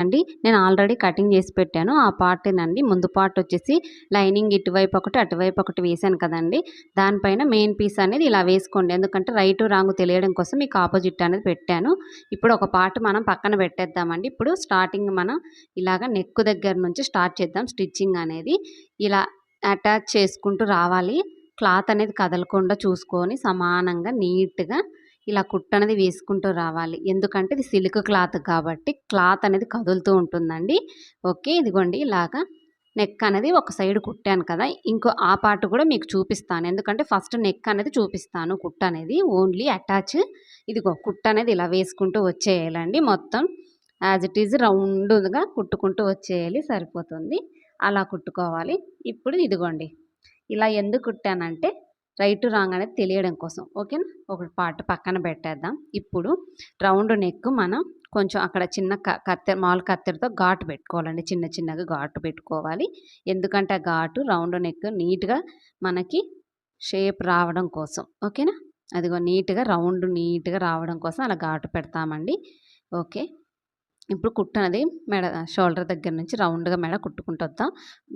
అండి. నేను already cutting చేసి పెట్టాను. ఆ పార్ట్నండి ముందు పార్ట్ వచ్చేసి లైనింగ్ ఇటువైపు ఒకటి అటువైపు ఒకటి వేసాను కదండి. దానిపైన మెయిన్ పీస్ అనేది ఇలా వేసుకోండి. ఎందుకంటే రైట్ రాంగ్ తెలియడం కోసం మీకు ఆపోజిట్ అనేది పెట్టాను. ఇప్పుడు ఒక పార్ట్ మనం పక్కన పెట్టేద్దామండి. ఇప్పుడు స్టార్టింగ్ మనం ఇలాగ నెక్ దగ్గర నుంచి స్టార్ట్ చేద్దాం. స్టిచ్చింగ్ అనేది ఇలా అటాచ్ చేసుకుంటూ రావాలి. క్లాత్ అనేది కదలకుండా చూసుకొని సమానంగా నీట్గా ఇలా కుట్టు అనేది వేసుకుంటూ రావాలి. ఎందుకంటే ఇది సిల్క్ క్లాత్ కాబట్టి క్లాత్ అనేది కదులుతూ ఉంటుందండి. ఓకే ఇదిగోండి ఇలాగా నెక్ అనేది ఒక సైడ్ కుట్టాను కదా ఇంకో ఆ పార్ట్ కూడా మీకు చూపిస్తాను. ఎందుకంటే ఫస్ట్ నెక్ అనేది చూపిస్తాను కుట్ట అనేది ఓన్లీ అటాచ్. ఇదిగో కుట్ట అనేది ఇలా వేసుకుంటూ వచ్చేయాలండి మొత్తం. యాజ్ ఇట్ ఈజ్ రౌండ్గా కుట్టుకుంటూ వచ్చేయాలి సరిపోతుంది. అలా కుట్టుకోవాలి. ఇప్పుడు ఇదిగోండి ఇలా ఎందుకు కుట్టానంటే రైట్ రాంగ్ అనేది తెలియడం కోసం. ఓకేనా? ఒక పార్ట్ పక్కన పెట్టేద్దాం. ఇప్పుడు రౌండ్ నెక్ మనం కొంచెం అక్కడ చిన్న క కత్తెర మామూలు కత్తెరతో ఘాటు పెట్టుకోవాలండి. చిన్న చిన్నగా ఘాటు పెట్టుకోవాలి. ఎందుకంటే ఆ ఘాటు రౌండ్ నెక్ నీట్గా మనకి షేప్ రావడం కోసం. ఓకేనా? అదిగో నీట్గా రౌండ్ నీట్గా రావడం కోసం అలా ఘాటు పెడతామండి. ఓకే? ఇప్పుడు కుట్టనది మెడ షోల్డర్ దగ్గర నుంచి రౌండ్గా మెడ కుట్టుకుంటూ వద్దాం.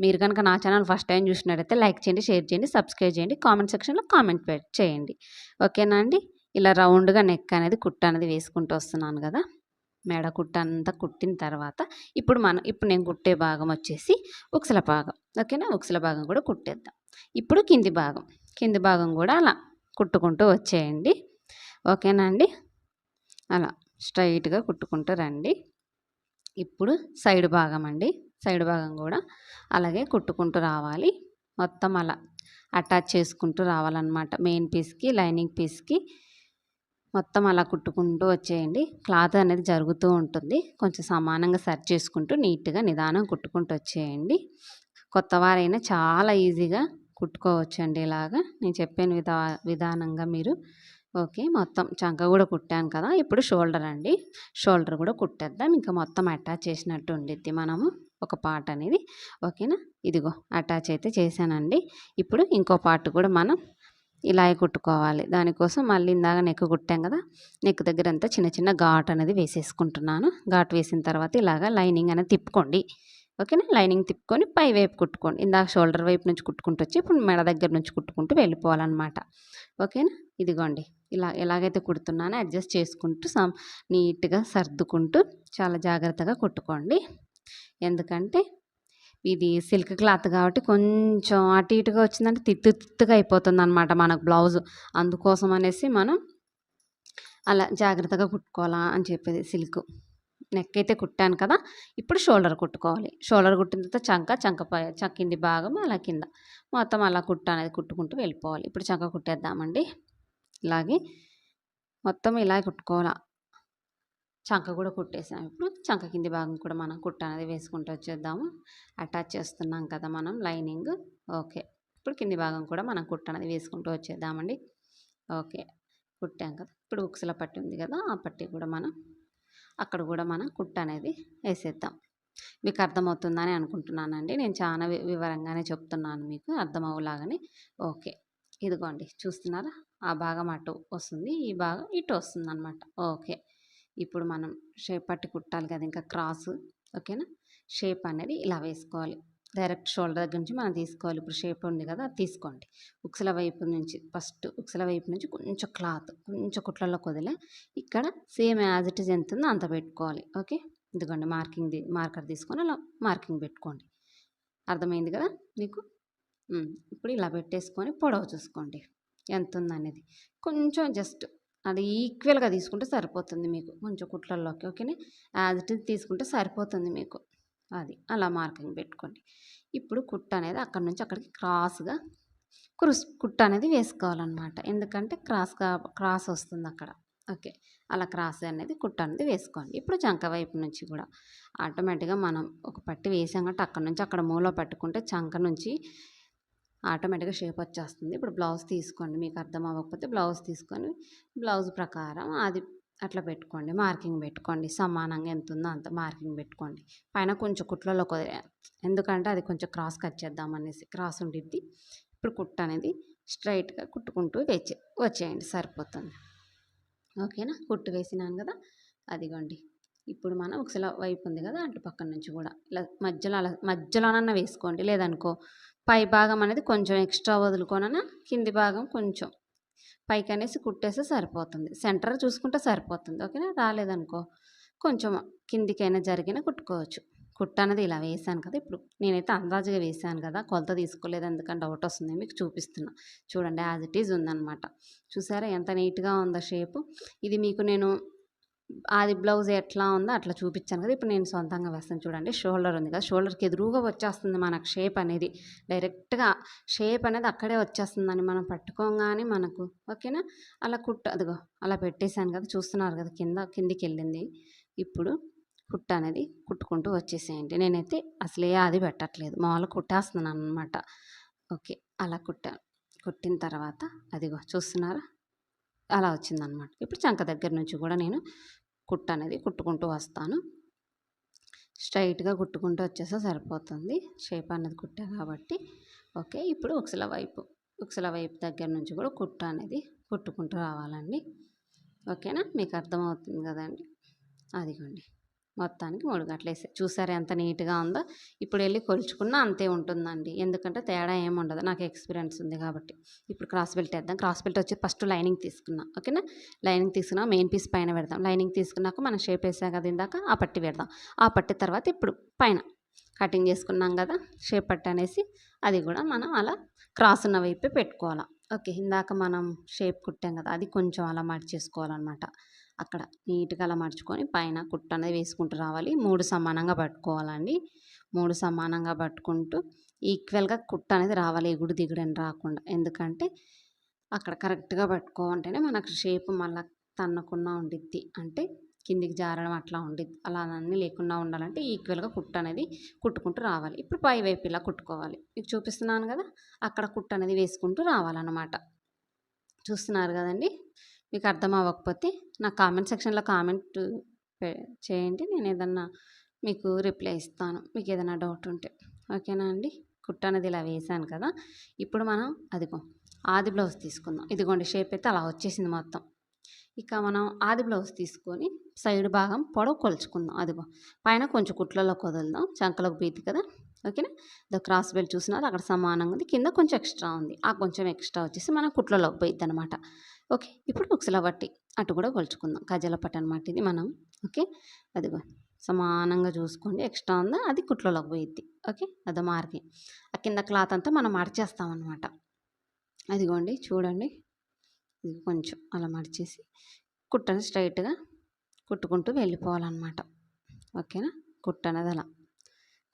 మీరు కనుక నా ఛానల్ ఫస్ట్ టైం చూసినట్టయితే లైక్ చేయండి షేర్ చేయండి సబ్స్క్రైబ్ చేయండి కామెంట్ సెక్షన్లో కామెంట్ చేయండి. ఓకేనా అండి? ఇలా రౌండ్గా నెక్ అనేది కుట్ట అనేది వేసుకుంటూ వస్తున్నాను కదా. మెడ కుట్ట అంతా కుట్టిన తర్వాత ఇప్పుడు మనం ఇప్పుడు నేను కుట్టే భాగం వచ్చేసి ఉక్సల భాగం. ఓకేనా? ఉక్సల భాగం కూడా కుట్టేద్దాం. ఇప్పుడు కింది భాగం. కింది భాగం కూడా అలా కుట్టుకుంటూ వచ్చేయండి. ఓకేనా అండి? అలా స్ట్రైట్గా కుట్టుకుంటూ రండి. ఇప్పుడు సైడ్ భాగం అండి. సైడ్ భాగం కూడా అలాగే కుట్టుకుంటూ రావాలి. మొత్తం అలా అటాచ్ చేసుకుంటూ రావాలన్నమాట. మెయిన్ పీస్కి లైనింగ్ పీస్కి మొత్తం అలా కుట్టుకుంటూ వచ్చేయండి. క్లాత్ అనేది జరుగుతూ ఉంటుంది. కొంచెం సమానంగా సర్చ్ చేసుకుంటూ నీట్గా నిదానం కుట్టుకుంటూ వచ్చేయండి. కొత్త వారైనా చాలా ఈజీగా కుట్టుకోవచ్చండి ఇలాగా. నేను చెప్పిన విధా విధానంగా మీరు ఓకే. మొత్తం చంక కూడా కుట్టాను కదా! ఇప్పుడు షోల్డర్ అండి. షోల్డర్ కూడా కుట్టేద్దాం. ఇంకా మొత్తం అటాచ్ చేసినట్టు ఉండిద్ది మనము. ఒక పార్ట్ అనేది. ఓకేనా? ఇదిగో అటాచ్ అయితే చేశానండి. ఇప్పుడు ఇంకో పార్ట్ కూడా మనం ఇలాగే కుట్టుకోవాలి. దానికోసం మళ్ళీ ఇందాక నెక్ కుట్టాం కదా! నెక్ దగ్గర అంతా చిన్న చిన్న ఘాట్ అనేది వేసేసుకుంటున్నాను. ఘాట్ వేసిన తర్వాత ఇలాగ లైనింగ్ అనేది తిప్పుకోండి. ఓకేనా? లైనింగ్ తిప్పుకొని పై వైపు కుట్టుకోండి. ఇందాక షోల్డర్ వైపు నుంచి కుట్టుకుంటూ వచ్చి ఇప్పుడు మెడ దగ్గర నుంచి కుట్టుకుంటూ వెళ్ళిపోవాలన్నమాట. ఓకేనా? ఇదిగోండి. ఇలా ఎలాగైతే కుడుతున్నానో అడ్జస్ట్ చేసుకుంటూ సమ్ నీట్గా సర్దుకుంటూ చాలా జాగ్రత్తగా కుట్టుకోండి. ఎందుకంటే ఇది సిల్క్ క్లాత్ కాబట్టి కొంచెం అటు ఇటుగా వచ్చిందంటే తిత్తు తిత్తుగా అయిపోతుంది అనమాట మనకు బ్లౌజ్. అందుకోసం అనేసి మనం అలా జాగ్రత్తగా కుట్టుకోవాలా అని చెప్పేది సిల్క్. నెక్ అయితే కుట్టాను కదా ఇప్పుడు షోల్డర్ కుట్టుకోవాలి. షోల్డర్ కుట్టిన తర్వాత చంక చంక పై చక్కింది భాగం అలా కింద. మొత్తం అలా కుట్ట అనేది కుట్టుకుంటూ వెళ్ళిపోవాలి. ఇప్పుడు చంక కుట్టేద్దామండి. ఇలాగే మొత్తం ఇలా కుట్టుకోవాలి. చంక కూడా కుట్టేసాం ఇప్పుడు. చంక కింది భాగం కూడా మనం కుట్ట అనేది వేసుకుంటూ వచ్చేద్దాము. అటాచ్ చేస్తున్నాం కదా మనం లైనింగ్. ఓకే. ఇప్పుడు కింది భాగం కూడా మనం కుట్ట అనేది వేసుకుంటూ వచ్చేద్దామండి. ఓకే. కుట్టాం కదా. ఇప్పుడు ఉక్సల పట్టి ఉంది కదా ఆ పట్టి కూడా మనం అక్కడ కూడా మనం కుట్ట అనేది వేసేద్దాం. మీకు అర్థమవుతుందని అనుకుంటున్నానండి. నేను చాలా వివరంగానే చెప్తున్నాను మీకు. అర్థమవులాగానే ఓకే. ఇదిగోండి. చూస్తున్నారా? ఆ భాగం అటు వస్తుంది ఈ భాగం ఇటు వస్తుంది అనమాట ఓకే. ఇప్పుడు మనం షేప్ పట్టి కుట్టాలి కదా ఇంకా క్రాస్. ఓకేనా? షేప్ అనేది ఇలా వేసుకోవాలి. డైరెక్ట్ షోల్డర్ దగ్గర నుంచి మనం తీసుకోవాలి. ఇప్పుడు షేప్ ఉంది కదా అది తీసుకోండి. ఉక్సల వైపు నుంచి ఫస్ట్ ఉక్సల వైపు నుంచి కొంచెం క్లాత్ కొంచెం కుట్లలో కొదిలే ఇక్కడ సేమ్ యాజ్ ఇట్ ఈజ్ ఎంత ఉందో అంత పెట్టుకోవాలి. ఓకే? ఇదిగోండి మార్కింగ్ మార్కర్ తీసుకొని అలా మార్కింగ్ పెట్టుకోండి. అర్థమైంది కదా మీకు? ఇప్పుడు ఇలా పెట్టేసుకొని పొడవు చూసుకోండి. ఎంత ఉందనేది. కొంచెం జస్ట్ అది ఈక్వల్గా తీసుకుంటే సరిపోతుంది మీకు కొంచెం కుట్లల్లోకి ఓకేనే? యాజ్ ఇట్ తీసుకుంటే సరిపోతుంది మీకు. అది అలా మార్కింగ్ పెట్టుకోండి. ఇప్పుడు కుట్ట అనేది అక్కడ నుంచి అక్కడికి క్రాస్గా క్రూస్ కుట్ట అనేది వేసుకోవాలన్నమాట. ఎందుకంటే క్రాస్గా క్రాస్ వస్తుంది అక్కడ. ఓకే. అలా క్రాస్ అనేది కుట్ట అనేది వేసుకోండి. ఇప్పుడు చంక వైపు నుంచి కూడా ఆటోమేటిక్గా మనం ఒక పట్టి వేసాం కాబట్టి అక్కడ నుంచి అక్కడ మూల పట్టుకుంటే చంక నుంచి ఆటోమేటిక్గా షేప్ వచ్చేస్తుంది. ఇప్పుడు బ్లౌజ్ తీసుకోండి. మీకు అర్థం అవ్వకపోతే బ్లౌజ్ తీసుకొని బ్లౌజ్ ప్రకారం అది అట్లా పెట్టుకోండి. మార్కింగ్ పెట్టుకోండి. సమానంగా ఎంత ఉందో అంత మార్కింగ్ పెట్టుకోండి. పైన కొంచెం కుట్లలో ఎందుకంటే అది కొంచెం క్రాస్ కట్ చేద్దాం అనేసి క్రాస్ ఉండిద్ది. ఇప్పుడు కుట్ట అనేది స్ట్రైట్గా కుట్టుకుంటూ వేచే వచ్చేయండి. సరిపోతుంది. ఓకేనా? కుట్టు వేసినాను కదా? అదిగోండి. ఇప్పుడు మనం ఒకసారి వైపు ఉంది కదా? అటు పక్కన నుంచి కూడా. ఇలా మధ్యలో అలా మధ్యలోనన్నా వేసుకోండి. లేదనుకో పై భాగం అనేది కొంచెం ఎక్స్ట్రా వదులుకోనన్నా కింది భాగం కొంచెం పైకి అనేసి కుట్టేస్తే సరిపోతుంది. సెంటర్ చూసుకుంటే సరిపోతుంది. ఓకేనా? రాలేదనుకో కొంచెం కిందికైనా జరిగినా కుట్టుకోవచ్చు. కుట్ట అనేది ఇలా వేసాను కదా ఇప్పుడు. నేనైతే అందాజుగా వేసాను కదా. కొలత తీసుకోలేదు ఎందుకంటే డౌట్ వస్తుంది. మీకు చూపిస్తున్నా. చూడండి యాజ్ ఇట్ ఈజ్ ఉందన్నమాట. చూసారా? ఎంత నీట్గా ఉందో షేపు ఇది మీకు నేను అది బ్లౌజ్ ఎట్లా ఉందో అట్లా చూపించాను కదా. ఇప్పుడు నేను సొంతంగా వేస్తాను చూడండి. షోల్డర్ ఉంది కదా. షోల్డర్కి ఎదురుగా వచ్చేస్తుంది మనకు షేప్ అనేది. డైరెక్ట్గా షేప్ అనేది అక్కడే వచ్చేస్తుందని మనం పట్టుకోగానే మనకు. ఓకేనా? అలా కుట్ట అదిగో అలా పెట్టేశాను కదా. చూస్తున్నారు కదా కింద కిందికి వెళ్ళింది. ఇప్పుడు కుట్ట అనేది కుట్టుకుంటూ వచ్చేసేయండి. నేనైతే అసలే అది పెట్టట్లేదు. మామూలుగా కుట్టేస్తున్నాను అనమాట ఓకే అలా కుట్టాను. కుట్టిన తర్వాత అదిగో చూస్తున్నారా? అలా వచ్చిందనమాట. ఇప్పుడు చంక దగ్గర నుంచి కూడా నేను కుట్ట అనేది కుట్టుకుంటూ వస్తాను. స్ట్రైట్గా కుట్టుకుంటూ వచ్చేస్తే సరిపోతుంది. షేప్ అనేది కుట్టా కాబట్టి. ఓకే ఇప్పుడు ఒకసల వైపు. ఒకసల వైపు దగ్గర నుంచి కూడా కుట్ట అనేది కుట్టుకుంటూ రావాలండి. ఓకేనా? మీకు అర్థమవుతుంది కదండి? అదిగోండి. మొత్తానికి మూడు గంటలు వేసాయి. చూసారు ఎంత నీట్గా ఉందో? ఇప్పుడు వెళ్ళి కొలుచుకున్నా అంతే ఉంటుందండి. ఎందుకంటే తేడా ఏమి ఉండదు. నాకు ఎక్స్పీరియన్స్ ఉంది కాబట్టి. ఇప్పుడు క్రాస్ బెల్ట్ వేద్దాం. క్రాస్ బెల్ట్ వచ్చి ఫస్ట్ లైనింగ్ తీసుకున్నాం. ఓకేనా? లైనింగ్ తీసుకున్నా మెయిన్ పీస్ పైన పెడదాం. లైనింగ్ తీసుకున్నాక మనం షేప్ వేసాం కదా ఇందాక ఆ పట్టి పెడదాం. ఆ పట్టి తర్వాత ఇప్పుడు పైన కటింగ్ చేసుకున్నాం కదా షేప్ పట్టి అనేసి అది కూడా మనం అలా క్రాస్ ఉన్న వైపే పెట్టుకోవాలి. ఓకే ఇందాక మనం షేప్ కుట్టాం కదా అది కొంచెం అలా మడిచేసుకోవాలన్నమాట. అక్కడ నీట్గా అలా మడుచుకొని పైన కుట్ట అనేది వేసుకుంటూ రావాలి. మూడు సమానంగా పట్టుకోవాలండి. మూడు సమానంగా పట్టుకుంటూ ఈక్వల్గా కుట్ట అనేది రావాలి. ఎగుడు దిగుడు అని రాకుండా. ఎందుకంటే అక్కడ కరెక్ట్గా పట్టుకోవంటేనే మనకు షేప్ మళ్ళీ తన్నకుండా ఉండిద్ది. అంటే కిందికి జారడం అట్లా ఉండిద్ది. అలా అన్నీ లేకుండా ఉండాలంటే ఈక్వల్గా కుట్ట అనేది కుట్టుకుంటూ రావాలి. ఇప్పుడు పై వైపు ఇలా కుట్టుకోవాలి. మీకు చూపిస్తున్నాను కదా? అక్కడ కుట్ట అనేది వేసుకుంటూ రావాలన్నమాట. చూస్తున్నారు కదండి? మీకు అర్థం అవ్వకపోతే నా కామెంట్ సెక్షన్లో కామెంట్ చేయండి. నేను ఏదన్నా మీకు రిప్లై ఇస్తాను. మీకు ఏదైనా డౌట్ ఉంటే. ఓకేనా అండి? కుట్ట అనేది ఇలా వేసాను కదా. ఇప్పుడు మనం అదిగో ఆది బ్లౌజ్ తీసుకుందాం. ఇదిగోండి షేప్ అయితే అలా వచ్చేసింది మొత్తం. ఇక మనం ఆది బ్లౌజ్ తీసుకొని సైడ్ భాగం పొడవు కొలుచుకుందాం. అదిగో పైన కొంచెం కుట్లలో కుదులుదాం. చంకలకు బీతి కదా. ఓకేనా? ద క్రాస్ బెల్ట్ చూసినారు. అక్కడ సమానంగా ఉంది. కింద కొంచెం ఎక్స్ట్రా ఉంది. ఆ కొంచెం ఎక్స్ట్రా వచ్చేసి మనం కుట్లలోకి పోయిద్ది అనమాట ఓకే. ఇప్పుడు ఉక్సల పట్టి అటు కూడా కొలుచుకుందాం. కజల అనమాట ఇది మనం. ఓకే. అదిగో. సమానంగా చూసుకోండి. ఎక్స్ట్రా ఉందా? అది కుట్లలోకి పోయిద్ది. ఓకే. అదో మార్కింగ్ ఆ కింద క్లాత్ అంతా మనం మడిచేస్తాం అనమాట అదిగోండి. చూడండి. ఇది కొంచెం అలా మడిచేసి కుట్టని స్ట్రైట్గా కుట్టుకుంటూ వెళ్ళిపోవాలన్నమాట. ఓకేనా? కుట్టనది అలా.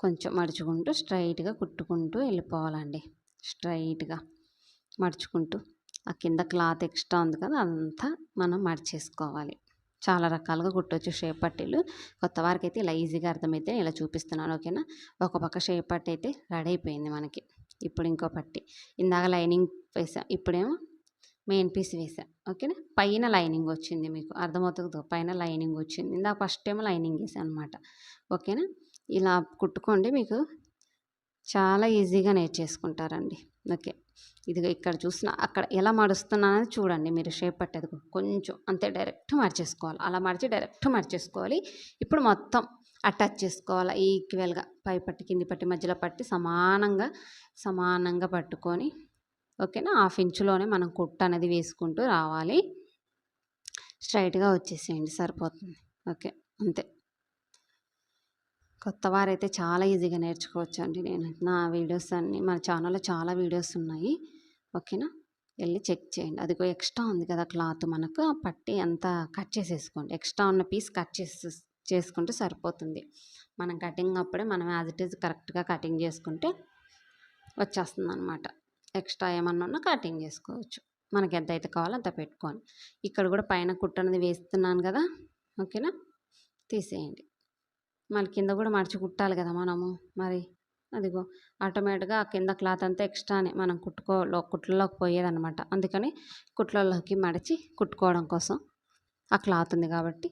కొంచెం మడుచుకుంటూ స్ట్రైట్గా కుట్టుకుంటూ వెళ్ళిపోవాలండి. స్ట్రైట్గా మడుచుకుంటూ. ఆ కింద క్లాత్ ఎక్స్ట్రా ఉంది కదా అదంతా మనం మడిచేసుకోవాలి. చాలా రకాలుగా కుట్టొచ్చు షేప్ పట్టీలు. కొత్త వారికి అయితే ఇలా ఈజీగా అర్థమైతే ఇలా చూపిస్తున్నాను ఓకేనా? ఒక పక్క షేప్ పట్టి అయితే రెడీ అయిపోయింది మనకి. ఇప్పుడు ఇంకో పట్టి. ఇందాక లైనింగ్ వేసా ఇప్పుడేమో మెయిన్ పీస్ వేసా ఓకేనా? పైన లైనింగ్ వచ్చింది మీకు అర్థమవుతుంది? పైన లైనింగ్ వచ్చింది. ఇందాక ఫస్ట్ ఏమో లైనింగ్ వేసాను అనమాట ఓకేనా? ఇలా కుట్టుకోండి మీకు చాలా ఈజీగా నేర్చేసుకుంటారండి. ఓకే. ఇదిగో ఇక్కడ చూసిన అక్కడ ఎలా మడుస్తున్నానని చూడండి మీరు షేప్ పట్టేది కొంచెం అంతే డైరెక్ట్ మడిచేసుకోవాలి. అలా మడిచి డైరెక్ట్ మడిచేసుకోవాలి. ఇప్పుడు మొత్తం అటాచ్ చేసుకోవాలి. ఈక్వల్గా పై పట్టి కింది పట్టి మధ్యలో పట్టి సమానంగా సమానంగా పట్టుకొని ఓకేనా? హాఫ్ ఇంచులోనే మనం కుట్ట అనేది వేసుకుంటూ రావాలి. స్ట్రైట్గా వచ్చేసేయండి. సరిపోతుంది. ఓకే. అంతే. కొత్త వారైతే చాలా ఈజీగా నేర్చుకోవచ్చు అండి నేను నా వీడియోస్ అన్నీ. మన ఛానల్లో చాలా వీడియోస్ ఉన్నాయి. ఓకేనా? వెళ్ళి చెక్ చేయండి. అదిగో ఎక్స్ట్రా ఉంది కదా క్లాత్ మనకు. ఆ పట్టి అంతా కట్ చేసేసుకోండి. ఎక్స్ట్రా ఉన్న పీస్ కట్ చేసి చేసుకుంటే సరిపోతుంది. మనం కటింగ్ అప్పుడే మనం యాజ్ ఇట్ ఈజ్ కరెక్ట్గా కటింగ్ చేసుకుంటే వచ్చేస్తుంది అనమాట ఎక్స్ట్రా ఏమన్నా ఉన్నా కటింగ్ చేసుకోవచ్చు. మనకి ఎంత అయితే కావాలో అంత పెట్టుకోండి. ఇక్కడ కూడా పైన కుట్టనది వేస్తున్నాను కదా. ఓకేనా? తీసేయండి. మళ్ళీ కింద కూడా మడిచి కుట్టాలి కదా మనము మరి. అదిగో ఆటోమేటిక్గా ఆ కింద క్లాత్ అంతా ఎక్స్ట్రానే మనం కుట్టుకో కుట్లలోకి పోయేదనమాట అందుకని కుట్లలోకి మడిచి కుట్టుకోవడం కోసం ఆ క్లాత్ ఉంది కాబట్టి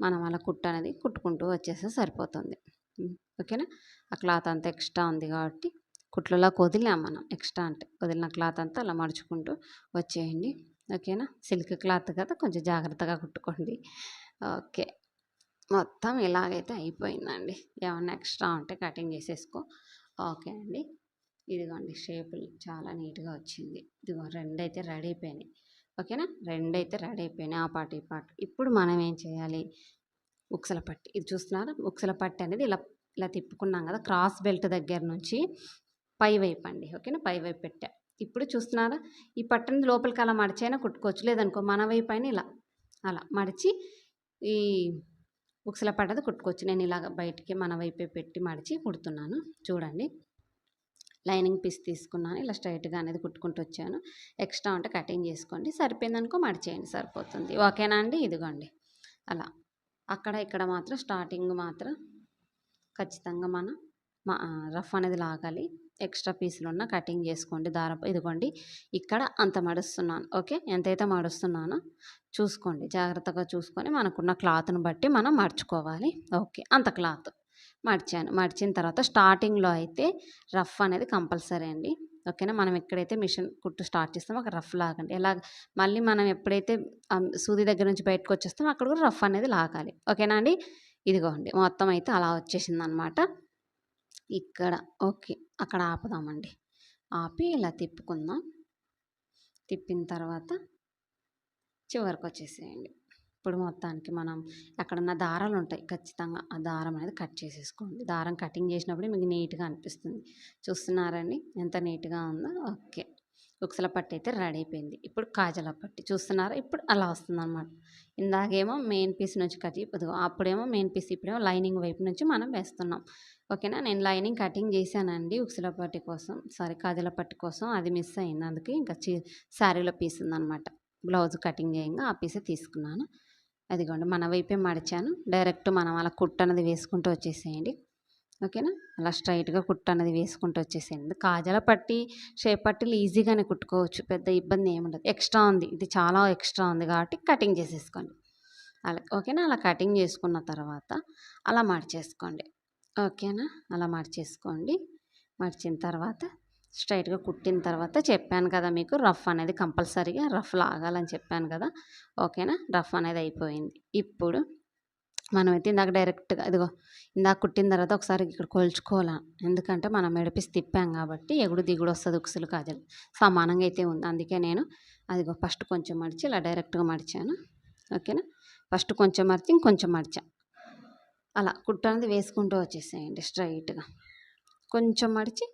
మనం అలా కుట్ట అనేది కుట్టుకుంటూ వచ్చేస్తే సరిపోతుంది. ఓకేనా? ఆ క్లాత్ అంతా ఎక్స్ట్రా ఉంది కాబట్టి కుట్లలోకి వదిలాం మనం ఎక్స్ట్రా అంటే వదిలిన క్లాత్ అంతా అలా మడుచుకుంటూ వచ్చేయండి. ఓకేనా? సిల్క్ క్లాత్ కదా కొంచెం జాగ్రత్తగా కుట్టుకోండి. ఓకే. మొత్తం ఇలాగైతే అయిపోయిందండి. ఏమన్నా ఎక్స్ట్రా ఉంటే కటింగ్ చేసేసుకో. ఓకే అండి. ఇదిగోండి షేపులు చాలా నీట్గా వచ్చింది. ఇదిగో రెండైతే రెడీ అయిపోయినాయి. ఓకేనా? రెండైతే రెడీ అయిపోయినాయి. ఆ పాటు ఈ పాటు ఇప్పుడు మనం ఏం చేయాలి? ఉక్సల పట్టి. ఇది చూస్తున్నారా? ఉక్సల పట్టి అనేది ఇలా ఇలా తిప్పుకున్నాం కదా క్రాస్ బెల్ట్ దగ్గర నుంచి పై వైపు అండి. ఓకేనా? పై వైపు పెట్టా. ఇప్పుడు చూస్తున్నారా? ఈ పట్టని లోపలికి అలా మడిచైనా కుట్టుకోవచ్చు. లేదనుకో మన వైపు అయినా ఇలా అలా మడిచి ఈ ఉక్సల పడ్డది కుట్టుకోవచ్చు నేను ఇలాగ బయటికి మన వైపే పెట్టి మడిచి కుడుతున్నాను. చూడండి. లైనింగ్ పీస్ తీసుకున్నాను. ఇలా స్ట్రైట్గా అనేది కుట్టుకుంటూ వచ్చాను. ఎక్స్ట్రా ఉంటే కటింగ్ చేసుకోండి. సరిపోయిందనుకో మడిచేయండి. సరిపోతుంది. ఓకేనా అండి? ఇదిగోండి. అలా. అక్కడ ఇక్కడ మాత్రం స్టార్టింగ్ మాత్రం ఖచ్చితంగా మనం మా రఫ్ అనేది లాగాలి. ఎక్స్ట్రా పీసులు ఉన్న కటింగ్ చేసుకోండి దారం ఇదిగోండి. ఇక్కడ అంత మడుస్తున్నాను. ఓకే? ఎంతైతే మడుస్తున్నానో చూసుకోండి. జాగ్రత్తగా చూసుకొని మనకున్న క్లాత్ని బట్టి మనం మడుచుకోవాలి. ఓకే? అంత క్లాత్ మడిచాను. మడిచిన తర్వాత స్టార్టింగ్లో అయితే రఫ్ అనేది కంపల్సరీ అండి. ఓకేనా? మనం ఎక్కడైతే మిషన్ కుట్టు స్టార్ట్ చేస్తామో అక్కడ రఫ్ లాగండి. ఎలా మళ్ళీ మనం ఎప్పుడైతే సూది దగ్గర నుంచి బయటకు వచ్చేస్తామో అక్కడ కూడా రఫ్ అనేది లాగాలి. ఓకేనా అండి? ఇదిగోండి. మొత్తం అయితే అలా వచ్చేసింది అనమాట ఇక్కడ. ఓకే. అక్కడ ఆపుదామండి. ఆపి ఇలా తిప్పుకుందాం. తిప్పిన తర్వాత చివరికి వచ్చేసేయండి ఇప్పుడు మొత్తానికి మనం ఎక్కడన్నా దారాలు ఉంటాయి ఖచ్చితంగా ఆ దారం అనేది కట్ చేసేసుకోండి. దారం కటింగ్ చేసినప్పుడు మీకు నీట్గా అనిపిస్తుంది. చూస్తున్నారండి ఎంత నీట్గా ఉందో. ఓకే. ఉక్సల పట్టు అయితే రెడీ అయిపోయింది. ఇప్పుడు కాజల పట్టి. చూస్తున్నారా? ఇప్పుడు అలా వస్తుందన్నమాట. ఇందాకేమో మెయిన్ పీస్ నుంచి కట్ ఇదిగో అప్పుడేమో మెయిన్ పీస్ ఇప్పుడేమో లైనింగ్ వైపు నుంచి మనం వేస్తున్నాం. ఓకేనా? నేను లైనింగ్ కటింగ్ చేశానండి ఉక్సల పట్టి కోసం. సారీ కాజల పట్టి కోసం. అది మిస్ అయింది. అందుకే ఇంకా చీ శారీలో పీస్ ఉందనమాట బ్లౌజ్ కటింగ్ చేయంగా ఆ పీసే తీసుకున్నాను. అదిగోండి మన వైపే మడిచాను. డైరెక్ట్ మనం అలా కుట్టు అనేది వేసుకుంటూ వచ్చేసేయండి. ఓకేనా? అలా స్ట్రైట్గా కుట్టు అనేది వేసుకుంటూ వచ్చేసేయండి. కాజల పట్టి షేప్ పట్టీలు ఈజీగానే కుట్టుకోవచ్చు. పెద్ద ఇబ్బంది ఏముండదు ఎక్స్ట్రా ఉంది. ఇది చాలా ఎక్స్ట్రా ఉంది కాబట్టి కటింగ్ చేసేసుకోండి. అలా ఓకేనా? అలా కటింగ్ చేసుకున్న తర్వాత అలా మడిచేసుకోండి. ఓకేనా? అలా మడిచేసుకోండి. మడిచిన తర్వాత స్ట్రైట్గా కుట్టిన తర్వాత చెప్పాను కదా మీకు రఫ్ అనేది కంపల్సరీగా రఫ్ లాగాలని చెప్పాను కదా. ఓకేనా? రఫ్ అనేది అయిపోయింది. ఇప్పుడు మనమైతే ఇందాక డైరెక్ట్గా ఇదిగో ఇందాక కుట్టిన తర్వాత ఒకసారి ఇక్కడ కొలుచుకోవాలి? ఎందుకంటే మనం మెడపిసి తిప్పాం కాబట్టి ఎగుడు దిగుడు వస్తుంది ఉక్సులు కాజలు. సమానంగా అయితే ఉంది. అందుకే నేను అదిగో ఫస్ట్ కొంచెం మడిచి ఇలా డైరెక్ట్గా మడిచాను. ఓకేనా? ఫస్ట్ కొంచెం మడిచి ఇంకొంచెం మడిచా. అలా కుట్ట అనేది వేసుకుంటూ వచ్చేసేయండి స్ట్రైట్గా. కొంచెం మడిచి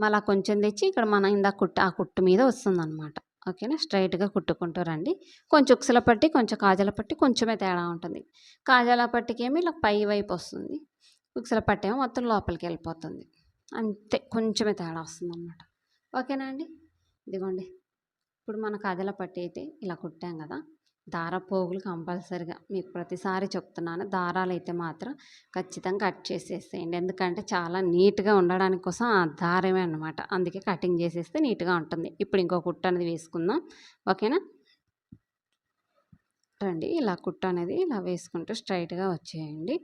మళ్ళీ కొంచెం తెచ్చి ఇక్కడ మనం ఇందాక కుట్ట ఆ కుట్టు మీద వస్తుందన్నమాట. ఓకేనా? స్ట్రైట్గా కుట్టుకుంటూ రండి కొంచెం ఉక్సల పట్టి కొంచెం కాజల పట్టి కొంచెమే తేడా ఉంటుంది. కాజల పట్టికేమో ఇలా పై వైపు వస్తుంది. ఉక్సల పట్టి ఏమో మొత్తం లోపలికి వెళ్ళిపోతుంది. అంతే కొంచెమే తేడా వస్తుంది అనమాట ఓకేనా అండి? ఇదిగోండి. ఇప్పుడు మన కాజల పట్టి అయితే ఇలా కుట్టాం కదా? దార పోగులు కంపల్సరిగా. మీకు ప్రతిసారి చెప్తున్నాను దారాలు అయితే మాత్రం ఖచ్చితంగా కట్ చేసేసేయండి. ఎందుకంటే చాలా నీట్గా ఉండడానికి కోసం ఆ దారమే అనమాట అందుకే కటింగ్ చేసేస్తే నీట్గా ఉంటుంది. ఇప్పుడు ఇంకో కుట్ట అనేది వేసుకుందాం. ఓకేనా? రండి. ఇలా కుట్ట అనేది ఇలా వేసుకుంటూ స్ట్రైట్గా వచ్చేయండి.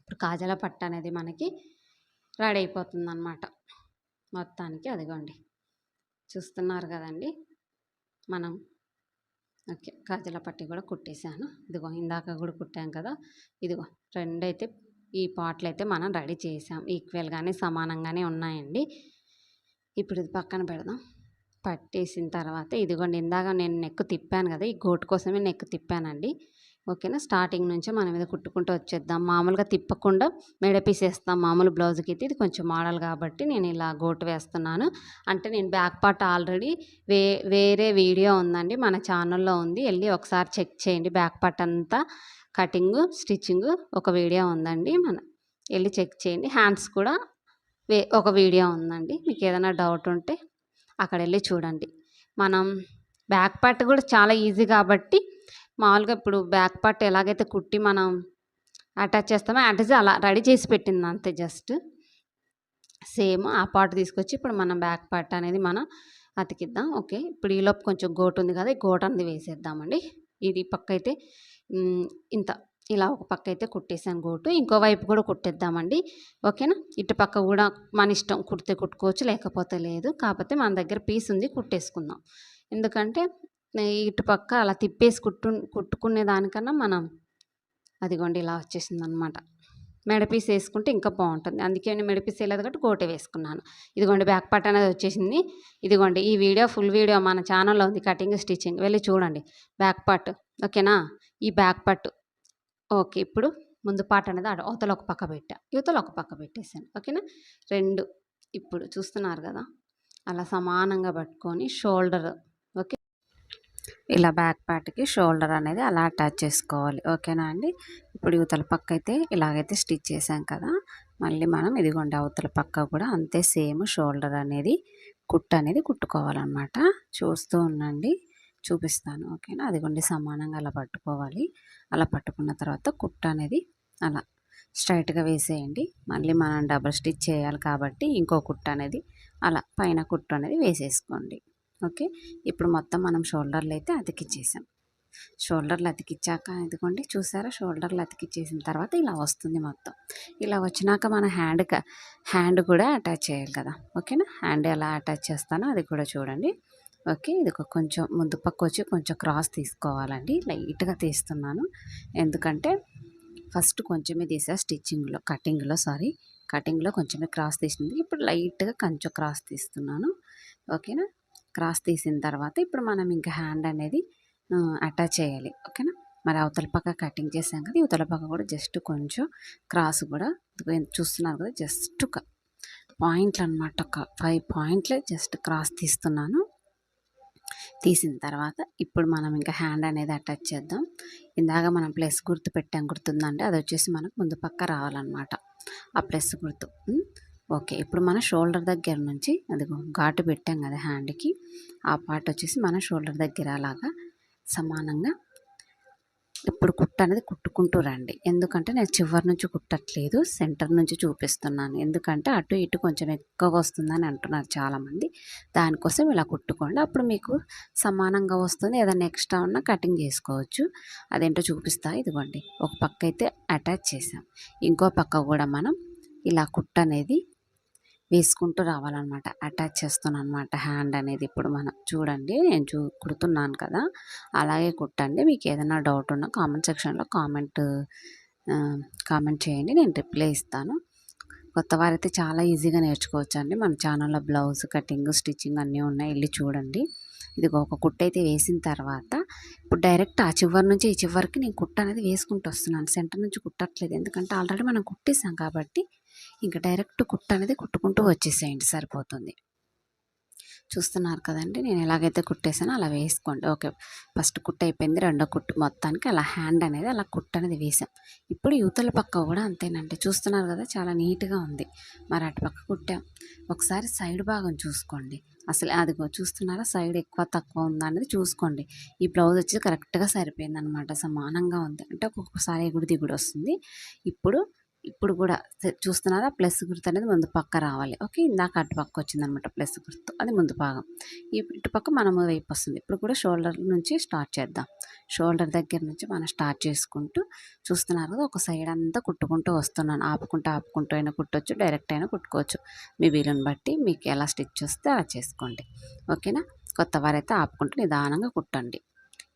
ఇప్పుడు కాజల పట్ట అనేది మనకి రెడీ అయిపోతుంది అనమాట మొత్తానికి అదిగోండి. చూస్తున్నారు కదండి? మనం ఓకే. కాజల పట్టి కూడా కుట్టేశాను. ఇదిగో ఇందాక కూడా కుట్టాం కదా. ఇదిగో రెండైతే ఈ పాటలు అయితే మనం రెడీ చేసాం. ఈక్వల్గానే సమానంగానే ఉన్నాయండి. ఇప్పుడు ఇది పక్కన పెడదాం. పట్టేసిన తర్వాత ఇదిగోండి ఇందాక నేను నెక్ తిప్పాను కదా ఈ గోటు కోసమే నెక్ తిప్పానండి. ఓకేనా? స్టార్టింగ్ నుంచే మనం ఇది కుట్టుకుంటూ వచ్చేద్దాం. మామూలుగా తిప్పకుండా మెడ పీసేస్తాం. మామూలు బ్లౌజ్కి అయితే ఇది కొంచెం మోడల్ కాబట్టి నేను ఇలా గోటు వేస్తున్నాను. అంటే నేను బ్యాక్ పార్ట్ ఆల్రెడీ వే వేరే వీడియో ఉందండి మన ఛానల్లో ఉంది. వెళ్ళి ఒకసారి చెక్ చేయండి. బ్యాక్ పార్ట్ అంతా కటింగ్ స్టిచ్చింగ్ ఒక వీడియో ఉందండి. మన వెళ్ళి చెక్ చేయండి. హ్యాండ్స్ కూడా వే ఒక వీడియో ఉందండి. మీకు ఏదైనా డౌట్ ఉంటే అక్కడ వెళ్ళి చూడండి. మనం బ్యాక్ పార్ట్ కూడా చాలా ఈజీ కాబట్టి మామూలుగా ఇప్పుడు బ్యాక్ పార్ట్ ఎలాగైతే కుట్టి మనం అటాచ్ చేస్తామో అటాచ్ అలా రెడీ చేసి పెట్టింది అంతే జస్ట్. సేమ్ ఆ పార్ట్ తీసుకొచ్చి ఇప్పుడు మనం బ్యాక్ పార్ట్ అనేది మనం అతికిద్దాం. ఓకే. ఇప్పుడు ఈలోపు కొంచెం గోటు ఉంది కదా ఈ గోటు అనేది వేసేద్దామండి. ఇది పక్క అయితే ఇంత ఇలా ఒక పక్క అయితే కుట్టేసాను గోటు. ఇంకో వైపు కూడా కుట్టేద్దామండి. ఓకేనా? ఇటు పక్క కూడా మన ఇష్టం కుడితే కుట్టుకోవచ్చు లేకపోతే లేదు. కాకపోతే మన దగ్గర పీస్ ఉంది కుట్టేసుకుందాం. ఎందుకంటే ఇటు పక్క అలా తిప్పేసి కుట్టు కుట్టుకునే దానికన్నా మనం అదిగోండి ఇలా వచ్చేసింది అనమాట మెడపీస్ వేసుకుంటే ఇంకా బాగుంటుంది. అందుకే నేను మెడపీస్ వేయలేదు కాబట్టి కోటే వేసుకున్నాను. ఇదిగోండి బ్యాక్ పార్ట్ అనేది వచ్చేసింది. ఇదిగోండి ఈ వీడియో ఫుల్ వీడియో మన ఛానల్లో ఉంది కటింగ్ స్టిచ్చింగ్. వెళ్ళి చూడండి. Back part. ఓకేనా? ఈ బ్యాక్ పార్ట్ ఓకే. ఇప్పుడు ముందు పాట అనేది ఆడ. అవతల ఒక పక్క పెట్టా. యువతల ఒక పక్క పెట్టేశాను. ఓకేనా? రెండు. ఇప్పుడు చూస్తున్నారు కదా? అలా సమానంగా పట్టుకొని షోల్డర్. ఓకే? ఇలా బ్యాక్ పార్ట్కి షోల్డర్ అనేది అలా అటాచ్ చేసుకోవాలి. ఓకేనా అండి? ఇప్పుడు యువతల పక్క అయితే ఇలాగైతే స్టిచ్ చేసాం కదా? మళ్ళీ మనం ఇదిగోండి అవతల పక్క కూడా అంతే సేమ్ షోల్డర్ అనేది కుట్టు అనేది కుట్టుకోవాలన్నమాట. చూస్తూ ఉండండి. చూపిస్తాను. ఓకేనా? అదిగోండి సమానంగా అలా పట్టుకోవాలి. అలా పట్టుకున్న తర్వాత కుట్ట అనేది అలా స్ట్రైట్గా వేసేయండి. మళ్ళీ మనం డబల్ స్టిచ్ చేయాలి కాబట్టి ఇంకో కుట్ట అనేది అలా పైన కుట్టు అనేది వేసేసుకోండి. ఓకే? ఇప్పుడు మొత్తం మనం షోల్డర్లు అయితే అతికిచ్చేసాం. షోల్డర్లు అతికిచ్చాక ఇదిగోండి చూసారా? షోల్డర్లు అతికిచ్చేసిన తర్వాత ఇలా వస్తుంది మొత్తం. ఇలా వచ్చినాక మన హ్యాండ్ హ్యాండ్ కూడా అటాచ్ చేయాలి కదా? ఓకేనా? హ్యాండ్ ఎలా అటాచ్ చేస్తానో అది కూడా చూడండి. ఓకే. ఇది ఒక కొంచెం ముందు పక్క వచ్చి కొంచెం క్రాస్ తీసుకోవాలండి. లైట్గా తీస్తున్నాను. ఎందుకంటే ఫస్ట్ కొంచెమే తీసా స్టిచ్చింగ్లో కటింగ్లో సారీ. కటింగ్లో కొంచెమే క్రాస్ తీసింది. ఇప్పుడు లైట్గా కొంచెం క్రాస్ తీస్తున్నాను. ఓకేనా? క్రాస్ తీసిన తర్వాత ఇప్పుడు మనం ఇంకా హ్యాండ్ అనేది అటాచ్ చేయాలి. ఓకేనా? మరి అవతల పక్క కటింగ్ చేసాం కదా ఇవతల పక్క కూడా జస్ట్ కొంచెం క్రాస్ కూడా చూస్తున్నారు కదా జస్ట్ ఒక పాయింట్లు అనమాట ఒక ఫైవ్ పాయింట్లే జస్ట్ క్రాస్ తీస్తున్నాను. తీసిన తర్వాత ఇప్పుడు మనం ఇంకా హ్యాండ్ అనేది అటాచ్ చేద్దాం. ఇందాక మనం ప్లస్ గుర్తు పెట్టాం గుర్తుందంటే అది వచ్చేసి మనకు ముందు పక్క రావాలన్నమాట. ఆ ప్లస్ గుర్తు. ఓకే ఇప్పుడు మన షోల్డర్ దగ్గర నుంచి అదిగో ఘాటు పెట్టాం కదా హ్యాండ్కి ఆ పార్ట్ వచ్చేసి మన షోల్డర్ దగ్గర అలాగా సమానంగా ఇప్పుడు కుట్ట అనేది కుట్టుకుంటూ రండి. ఎందుకంటే నేను చివరి నుంచి కుట్టట్లేదు సెంటర్ నుంచి చూపిస్తున్నాను. ఎందుకంటే అటు ఇటు కొంచెం ఎక్కువగా వస్తుందని అంటున్నారు చాలామంది. దానికోసం ఇలా కుట్టుకోండి. అప్పుడు మీకు సమానంగా వస్తుంది. ఏదైనా ఎక్స్ట్రా ఉన్నా కటింగ్ చేసుకోవచ్చు. అదేంటో చూపిస్తా. ఇదిగోండి. ఒక పక్క అయితే అటాచ్ చేసాం ఇంకో పక్క కూడా మనం ఇలా కుట్ట అనేది వేసుకుంటూ రావాలన్నమాట. అటాచ్ చేస్తున్నాను అనమాట హ్యాండ్ అనేది ఇప్పుడు మనం. చూడండి నేను చూ కుడుతున్నాను కదా. అలాగే కుట్టండి. మీకు ఏదైనా డౌట్ ఉన్నా కామెంట్ సెక్షన్లో కామెంట్ కామెంట్ చేయండి. నేను రిప్లై ఇస్తాను. కొత్త వారైతే చాలా ఈజీగా నేర్చుకోవచ్చు అండి మన ఛానల్లో బ్లౌజ్ కటింగ్ స్టిచ్చింగ్ అన్నీ ఉన్నాయి. వెళ్ళి చూడండి. ఇది ఒక కుట్ట అయితే వేసిన తర్వాత ఇప్పుడు డైరెక్ట్ ఆ చివరి నుంచి ఈ చివరికి నేను కుట్ట అనేది వేసుకుంటూ వస్తున్నాను. సెంటర్ నుంచి కుట్టట్లేదు. ఎందుకంటే ఆల్రెడీ మనం కుట్టేసాం కాబట్టి ఇంకా డైరెక్ట్ కుట్ట అనేది కుట్టుకుంటూ వచ్చేసేయండి సరిపోతుంది. చూస్తున్నారు కదండి నేను ఎలాగైతే కుట్టేసానో అలా వేసుకోండి. ఓకే ఫస్ట్ కుట్ట అయిపోయింది రెండో కుట్టు మొత్తానికి అలా హ్యాండ్ అనేది అలా కుట్ట అనేది వేసాం. ఇప్పుడు యూతల పక్క కూడా అంతేనండి. చూస్తున్నారు కదా చాలా నీట్గా ఉంది. మరి అటు పక్క కుట్టాం. ఒకసారి సైడ్ భాగం చూసుకోండి. అసలు అదిగో చూస్తున్నారా సైడ్ ఎక్కువ తక్కువ ఉందా అనేది చూసుకోండి. ఈ బ్లౌజ్ వచ్చి కరెక్ట్గా సరిపోయింది అనమాట సమానంగా ఉంది. అంటే ఒక్కొక్కసారి ఎగుడు దిగుడు వస్తుంది. ఇప్పుడు ఇప్పుడు కూడా చూస్తున్నారా? ప్లస్ గుర్తు అనేది ముందు పక్క రావాలి. ఓకే? ఇందాక అటుపక్క వచ్చిందనమాట ప్లస్ గుర్తు. అది ముందు భాగం. ఈ మనము వైపు వస్తుంది. ఇప్పుడు కూడా షోల్డర్ నుంచి స్టార్ట్ చేద్దాం. షోల్డర్ దగ్గర నుంచి మనం స్టార్ట్ చేసుకుంటూ చూస్తున్నారు కదా ఒక సైడ్ అంతా కుట్టుకుంటూ వస్తున్నాను. ఆపుకుంటూ ఆపుకుంటూ అయినా కుట్టొచ్చు డైరెక్ట్ అయినా కుట్టుకోవచ్చు. మీ వీలుని బట్టి మీకు ఎలా స్టిచ్ వస్తే అలా చేసుకోండి. ఓకేనా? కొత్త వారైతే ఆపుకుంటూ నిదానంగా కుట్టండి.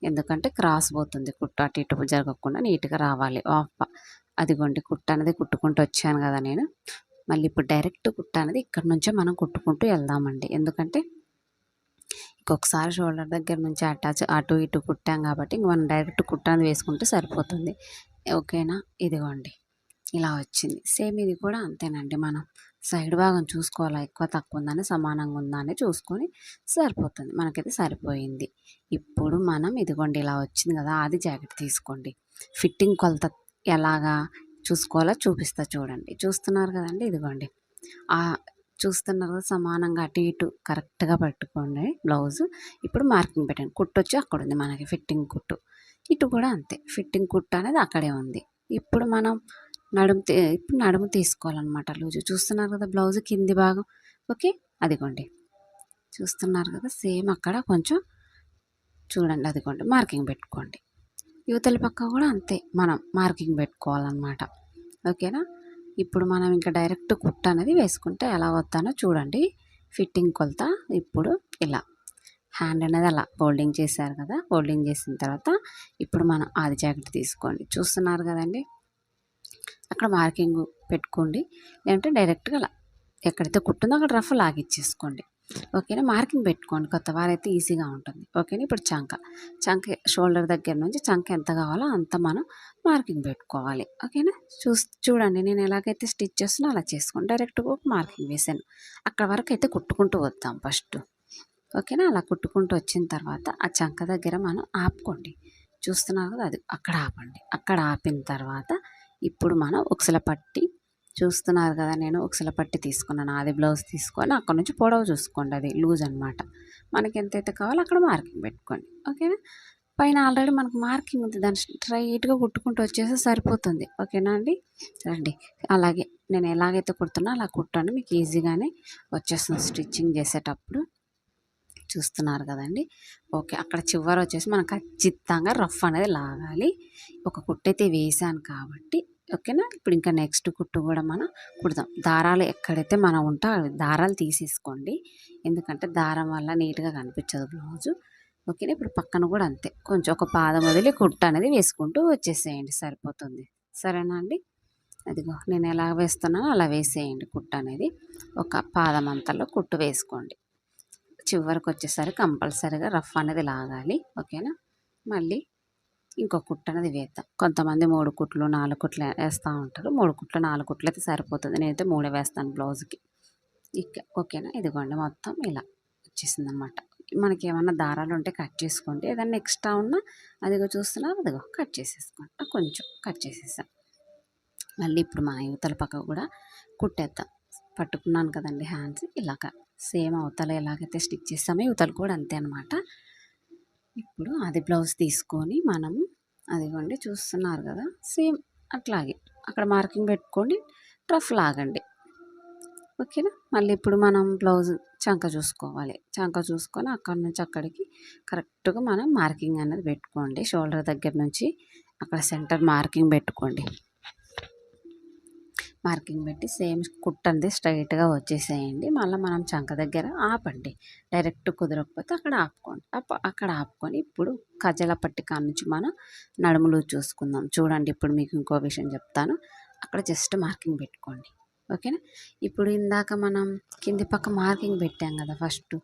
ఎందుకంటే క్రాస్ పోతుంది కుట్టు అటు ఇటు జరగకుండా నీట్గా రావాలి. ఆఫ్ అదిగోండి కుట్ట అనేది కుట్టుకుంటూ వచ్చాను కదా నేను. మళ్ళీ ఇప్పుడు డైరెక్ట్ కుట్ట అనేది ఇక్కడ నుంచే మనం కుట్టుకుంటూ వెళ్దామండి. ఎందుకంటే ఇంకొకసారి షోల్డర్ దగ్గర నుంచి అటాచ్ అటు ఇటు కుట్టాం కాబట్టి ఇంక మనం డైరెక్ట్ కుట్ట అనేది వేసుకుంటే సరిపోతుంది. ఓకేనా? ఇదిగోండి. ఇలా వచ్చింది. సేమ్ ఇది కూడా అంతేనండి మనం సైడ్ భాగం చూసుకోవాలా? ఎక్కువ తక్కువ ఉందని సమానంగా ఉందా అని చూసుకొని సరిపోతుంది. మనకైతే సరిపోయింది. ఇప్పుడు మనం ఇదిగోండి ఇలా వచ్చింది కదా అది జాకెట్ తీసుకోండి. ఫిట్టింగ్ కొలత ఎలాగా చూసుకోవాలో చూపిస్తా చూడండి. చూస్తున్నారు కదండి ఇదిగోండి. చూస్తున్నారు కదా సమానంగా అటు ఇటు కరెక్ట్గా పట్టుకోండి బ్లౌజ్. ఇప్పుడు మార్కింగ్ పెట్టండి. కుట్టు వచ్చి అక్కడ ఉంది మనకి ఫిట్టింగ్ కుట్టు. ఇటు కూడా అంతే. ఫిట్టింగ్ కుట్టు అనేది అక్కడే ఉంది. ఇప్పుడు మనం నడుము ఇప్పుడు నడుము తీసుకోవాలన్నమాట లూజు. చూస్తున్నారు కదా బ్లౌజ్ కింది భాగం. ఓకే? అదిగోండి. చూస్తున్నారు కదా సేమ్ అక్కడ కొంచెం చూడండి అదిగోండి. మార్కింగ్ పెట్టుకోండి. యువతల పక్క కూడా అంతే మనం మార్కింగ్ పెట్టుకోవాలన్నమాట. ఓకేనా? ఇప్పుడు మనం ఇంకా డైరెక్ట్ కుట్ట అనేది వేసుకుంటే ఎలా వస్తానో చూడండి. ఫిట్టింగ్ కొలత ఇప్పుడు ఇలా. హ్యాండ్ అనేది అలా ఫోల్డింగ్ చేశారు కదా ఫోల్డింగ్ చేసిన తర్వాత ఇప్పుడు మనం ఆది జాకెట్ తీసుకోండి. చూస్తున్నారు కదండి? అక్కడ మార్కింగ్ పెట్టుకోండి. లేదంటే డైరెక్ట్గా అలా ఎక్కడైతే కుట్టుందో అక్కడ రఫ్ లాగిచ్చేసుకోండి. ఓకేనా? మార్కింగ్ పెట్టుకోండి. కొత్త వారైతే ఈజీగా ఉంటుంది. ఓకేనా? ఇప్పుడు చంక. చంక షోల్డర్ దగ్గర నుంచి చంక ఎంత కావాలో అంత మనం మార్కింగ్ పెట్టుకోవాలి. ఓకేనా? చూ చూడండి. నేను ఎలాగైతే స్టిచ్ చేస్తున్నా అలా చేసుకోండి డైరెక్ట్గా ఒక మార్కింగ్ వేసాను. అక్కడ వరకు అయితే కుట్టుకుంటూ వద్దాం ఫస్ట్. ఓకేనా? అలా కుట్టుకుంటూ వచ్చిన తర్వాత ఆ చంక దగ్గర మనం ఆపుకోండి. చూస్తున్నారు కదా? అది అక్కడ ఆపండి. అక్కడ ఆపిన తర్వాత ఇప్పుడు మనం ఉక్సల పట్టి చూస్తున్నారు కదా నేను ఉక్సల పట్టి తీసుకున్నాను అది బ్లౌజ్ తీసుకొని అక్కడ నుంచి పొడవు చూసుకోండి అది లూజ్ అనమాట మనకి ఎంతైతే కావాలో అక్కడ మార్కింగ్ పెట్టుకోండి ఓకేనా? పైన ఆల్రెడీ మనకు మార్కింగ్ ఉంది దాన్ని స్ట్రైట్గా కుట్టుకుంటూ వచ్చేస్తే సరిపోతుంది ఓకేనా అండి? రండి అలాగే నేను ఎలాగైతే కుడుతున్నా అలా కుట్టండి మీకు ఈజీగానే వచ్చేస్తుంది స్టిచ్చింగ్ చేసేటప్పుడు. చూస్తున్నారు కదండి. ఓకే. అక్కడ చివర వచ్చేసి మనం ఖచ్చితంగా రఫ్ అనేది లాగాలి. ఒక కుట్టయితే వేసాను కాబట్టి ఓకేనా? ఇప్పుడు ఇంకా నెక్స్ట్ కుట్టు కూడా మనం కుడదాం. దారాలు ఎక్కడైతే మనం ఉంటా దారాలు తీసేసుకోండి. ఎందుకంటే దారం వల్ల నీట్గా కనిపించదు బ్లౌజు. ఓకేనా? ఇప్పుడు పక్కన కూడా అంతే. కొంచెం ఒక పాదం వదిలి కుట్టు అనేది వేసుకుంటూ వచ్చేసేయండి. సరిపోతుంది. సరేనా అండి? అదిగో నేను ఎలా వేస్తున్నానో అలా వేసేయండి కుట్టు అనేది. ఒక పాదం అంతలో కుట్టు వేసుకోండి. చివరికి వచ్చేసరికి కంపల్సరీగా రఫ్ అనేది లాగాలి. ఓకేనా? మళ్ళీ ఇంకో కుట్టు అనేది వేద్దాం. కొంతమంది మూడు కుట్లు నాలుగు కుట్లు వేస్తూ ఉంటారు. మూడు కుట్లు నాలుగు కుట్లు అయితే సరిపోతుంది. నేనైతే మూడే వేస్తాను బ్లౌజ్కి. ఇక ఓకేనా? ఇదిగోండి మొత్తం ఇలా వచ్చేసింది అనమాట మనకి ఏమన్నా దారాలు ఉంటే కట్ చేసుకోండి. ఏదన్నా ఎక్స్ట్రా ఉన్నా అదిగో చూస్తున్నా అదిగో కట్ చేసేసుకోండి కొంచెం కట్ చేసేసాం. మళ్ళీ ఇప్పుడు మన యువతల పక్క కూడా కుట్టేద్దాం. పట్టుకున్నాను కదండి హ్యాండ్స్. ఇలాగా సేమ్ అవతల ఎలాగైతే స్టిచ్ చేస్తామో ఇవతలు కూడా అంతే అనమాట ఇప్పుడు అది బ్లౌజ్ తీసుకొని మనం అదిగోండి చూస్తున్నారు కదా సేమ్ అట్లాగే అక్కడ మార్కింగ్ పెట్టుకోండి రఫ్ లాగండి. ఓకేనా? మళ్ళీ ఇప్పుడు మనం బ్లౌజ్ చంక చూసుకోవాలి. చంక చూసుకొని అక్కడి నుంచి అక్కడికి కరెక్ట్గా మనం మార్కింగ్ అనేది పెట్టుకోండి. షోల్డర్ దగ్గర నుంచి అక్కడ సెంటర్ మార్కింగ్ పెట్టుకోండి. మార్కింగ్ పెట్టి సేమ్ కుట్టంది స్ట్రైట్గా వచ్చేసేయండి. మళ్ళీ మనం చంక దగ్గర ఆపండి. డైరెక్ట్ కుదరకపోతే అక్కడ ఆపుకోండి. అక్కడ ఆపుకొని ఇప్పుడు కజల పట్టిక నుంచి మనం నడుములు చూసుకుందాం. చూడండి ఇప్పుడు మీకు ఇంకో విషయం చెప్తాను. అక్కడ జస్ట్ మార్కింగ్ పెట్టుకోండి. ఓకేనా? ఇప్పుడు ఇందాక మనం కింది పక్క మార్కింగ్ పెట్టాం కదా ఫస్ట్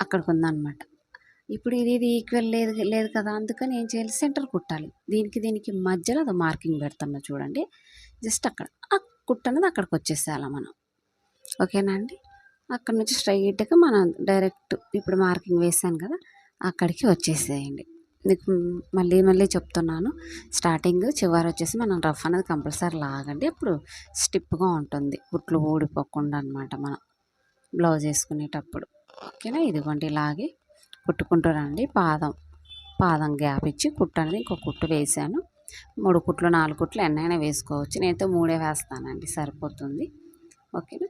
అక్కడికి ఉందన్నమాట. ఇప్పుడు ఇది ఇది ఈక్వల్ లేదు లేదు కదా? అందుకని ఏం చేయాలి? సెంటర్ కుట్టాలి. దీనికి దీనికి మధ్యలో అది మార్కింగ్ పెడతాను చూడండి. జస్ట్ అక్కడ. కుట్టు అనేది అక్కడికి వచ్చేసేయాలి మనం. ఓకేనా అండి? అక్కడ నుంచి స్ట్రైట్గా మనం డైరెక్ట్ ఇప్పుడు మార్కింగ్ వేసాను కదా అక్కడికి వచ్చేసేయండి. మీకు మళ్ళీ మళ్ళీ చెప్తున్నాను. స్టార్టింగ్ చివరి వచ్చేసి మనం రఫ్ అనేది కంపల్సరీ లాగండి. అప్పుడు స్టిప్గా ఉంటుంది. కుట్లు ఊడిపోకుండా అనమాట మనం బ్లౌజ్ వేసుకునేటప్పుడు. ఓకేనా? ఇదిగోండి ఇలాగే కుట్టుకుంటూ రండి. పాదం పాదం గ్యాప్ ఇచ్చి కుట్టు అనేది ఇంకో కుట్టు వేసాను. మూడు కుట్లు నాలుగు కుట్లు ఎన్నైనా వేసుకోవచ్చు. నేనైతే మూడే వేస్తానండి సరిపోతుంది. ఓకేనా?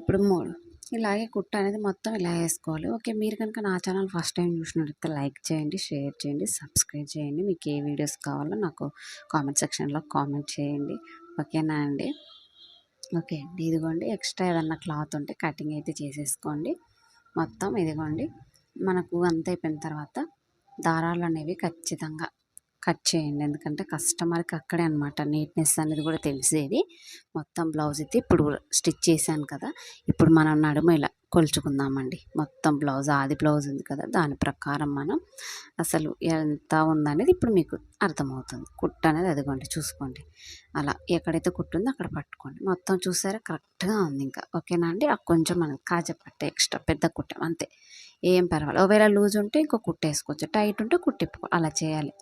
ఇప్పుడు మూడు ఇలాగే కుట్టు అనేది మొత్తం ఇలా వేసుకోవాలి. ఓకే మీరు కనుక నా ఛానల్ ఫస్ట్ టైం చూసినట్లయితే లైక్ చేయండి షేర్ చేయండి సబ్స్క్రైబ్ చేయండి. మీకు ఏ వీడియోస్ కావాలో నాకు కామెంట్ సెక్షన్లో కామెంట్ చేయండి. ఓకేనా అండి? ఓకే అండి ఇదిగోండి ఎక్స్ట్రా ఏదన్నా క్లాత్ ఉంటే కటింగ్ అయితే చేసేసుకోండి. మొత్తం ఇదిగోండి మనకు అంత అయిపోయిన తర్వాత దారాలు అనేవి ఖచ్చితంగా కట్ చేయండి. ఎందుకంటే కస్టమర్కి అక్కడే అనమాట నీట్నెస్ అనేది కూడా తెలిసేది. మొత్తం బ్లౌజ్ అయితే ఇప్పుడు స్టిచ్ చేశాను కదా ఇప్పుడు మనం నడుము ఇలా కొలుచుకుందామండి. మొత్తం బ్లౌజ్ ఆది బ్లౌజ్ ఉంది కదా దాని ప్రకారం మనం అసలు ఎంత ఉందనేది ఇప్పుడు మీకు అర్థమవుతుంది. కుట్టు అనేది అదిగోండి చూసుకోండి. అలా ఎక్కడైతే కుట్టు ఉందో అక్కడ పట్టుకోండి. మొత్తం చూసారా? కరెక్ట్గా ఉంది ఇంకా. ఓకేనా అండి? కొంచెం మనం కాజపట్టే ఎక్స్ట్రా పెద్ద కుట్టాం అంతే. ఏం పర్వాలేదు. ఒకవేళ లూజ్ ఉంటే ఇంకో కుట్టేసుకోవచ్చు టైట్ ఉంటే కుట్టిప్పుకో అలా చేయాలి.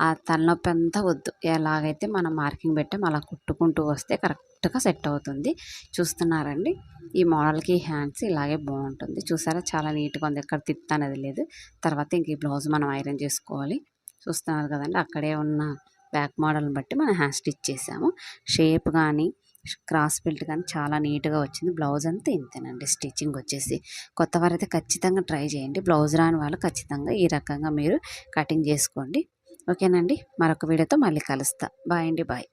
ఆ తలనొప్పి అంతా వద్దు. ఎలాగైతే మనం మార్కింగ్ పెట్టాం అలా కుట్టుకుంటూ వస్తే కరెక్ట్గా సెట్ అవుతుంది. చూస్తున్నారండి? ఈ మోడల్కి హ్యాండ్స్ ఇలాగే బాగుంటుంది. చూసారా? చాలా నీట్గా ఉంది. ఎక్కడ తిత్త అనేది లేదు. తర్వాత ఇంక ఈ బ్లౌజ్ మనం ఐరన్ చేసుకోవాలి. చూస్తున్నారు కదండి? అక్కడే ఉన్న బ్యాక్ మోడల్ని బట్టి మనం హ్యాండ్ స్టిచ్ చేసాము. షేప్ కానీ క్రాస్ బెల్ట్ కానీ చాలా నీట్గా వచ్చింది. బ్లౌజ్ అంతా ఇంతేనండి. స్టిచ్చింగ్ వచ్చేసి. కొత్త వారైతే ఖచ్చితంగా ట్రై చేయండి. బ్లౌజ్ రాని వాళ్ళు ఖచ్చితంగా ఈ రకంగా మీరు కటింగ్ చేసుకోండి. ఓకేనండి. మరొక వీడియోతో మళ్ళీ కలుస్తా. బాయ్ అండి బాయ్.